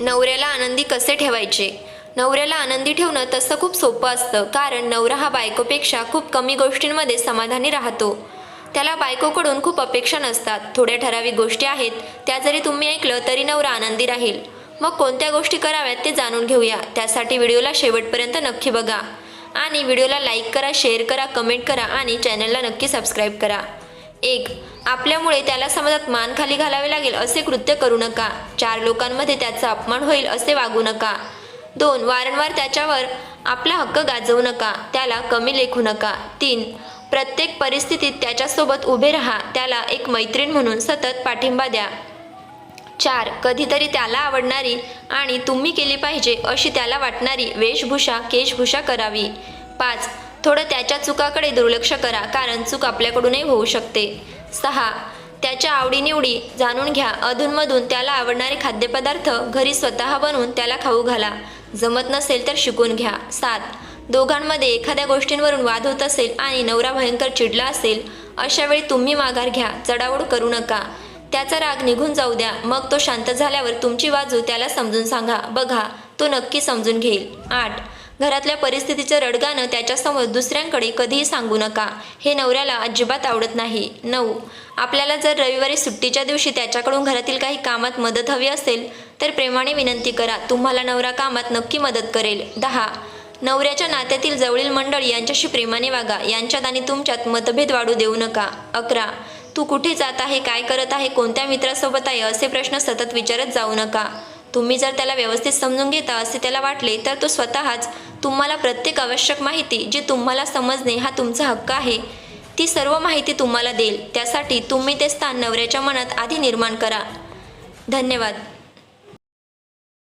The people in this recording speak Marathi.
नवऱ्याला आनंदी कसे ठेवायचे? नवऱ्याला आनंदी ठेवणं तसं खूप सोपं असतं कारण नवरा हा बायकोपेक्षा खूप कमी गोष्टींमध्ये समाधानी राहतो. त्याला बायकोकडून खूप अपेक्षा नसतात. थोड्या ठराविक गोष्टी आहेत त्या जरी तुम्ही ऐकलं तरी नवरा आनंदी राहील. मग कोणत्या गोष्टी कराव्यात ते जाणून घेऊया. त्यासाठी व्हिडिओला शेवटपर्यंत नक्की बघा. आणि व्हिडिओला लाईक करा शेअर करा कमेंट करा आणि चॅनलला नक्की सबस्क्राईब करा. एक आपल्यामुळे त्याला समाजात मान खाली घालावे लागेल असे कृत्य करू नका. चार लोकांमध्ये त्याचा अपमान होईल असे वागू नका. दोन वारंवार त्याच्यावर आपला हक्क गाजवू नका. त्याला कमी लेखू नका. तीन प्रत्येक परिस्थितीत त्याच्यासोबत उभे राहा. त्याला एक मैत्रीण म्हणून सतत पाठिंबा द्या. चार कधीतरी त्याला आवडणारी आणि तुम्ही केली पाहिजे अशी त्याला वाटणारी वेशभूषा केशभूषा करावी. पाच थोडं त्याच्या चुकाकडे दुर्लक्ष करा कारण चूक आपल्याकडूनही होऊ शकते. सहा त्याच्या आवडीनिवडी जाणून घ्या. अधूनमधून त्याला आवडणारे खाद्यपदार्थ घरी स्वतः बनवून त्याला खाऊ घाला. जमत नसेल तर शिकून घ्या. सात दोघांमध्ये एखाद्या गोष्टींवरून वाद होत असेल आणि नवरा भयंकर चिडला असेल अशावेळी तुम्ही माघार घ्या. चढावड करू नका. त्याचा राग निघून जाऊ द्या. मग तो शांत झाल्यावर तुमची बाजू त्याला समजून सांगा. बघा तो नक्की समजून घेईल. आठ घरातल्या परिस्थितीचं रडगाणं त्याच्यासमोर दुसऱ्यांकडे कधीही सांगू नका. हे नवऱ्याला अजिबात आवडत नाही. नऊ. आपल्याला जर रविवारी सुट्टीच्या दिवशी त्याच्याकडून घरातील काही कामात मदत हवी असेल तर प्रेमाने विनंती करा तुम्हाला नवरा कामात नक्की मदत करेल. दहा. नवऱ्याच्या नात्यातील जवळील मंडळ यांच्याशी प्रेमाने वागा यांच्यात आणि तुमच्यात मतभेद वाढू देऊ नका. अकरा. तू कुठे जात आहे काय करत आहे कोणत्या मित्रासोबत आहे असे प्रश्न सतत विचारत जाऊ नका. तुम्ही जर त्याला व्यवस्थित समजून घेता असे त्याला वाटले तर तो स्वतःच तुम्हाला प्रत्येक आवश्यक माहिती जी तुम्हाला समजणे हा तुमचा हक्क आहे ती सर्व माहिती तुम्हाला देईल. त्यासाठी तुम्ही ते स्थान नवऱ्याच्या मनात आधी निर्माण करा. धन्यवाद.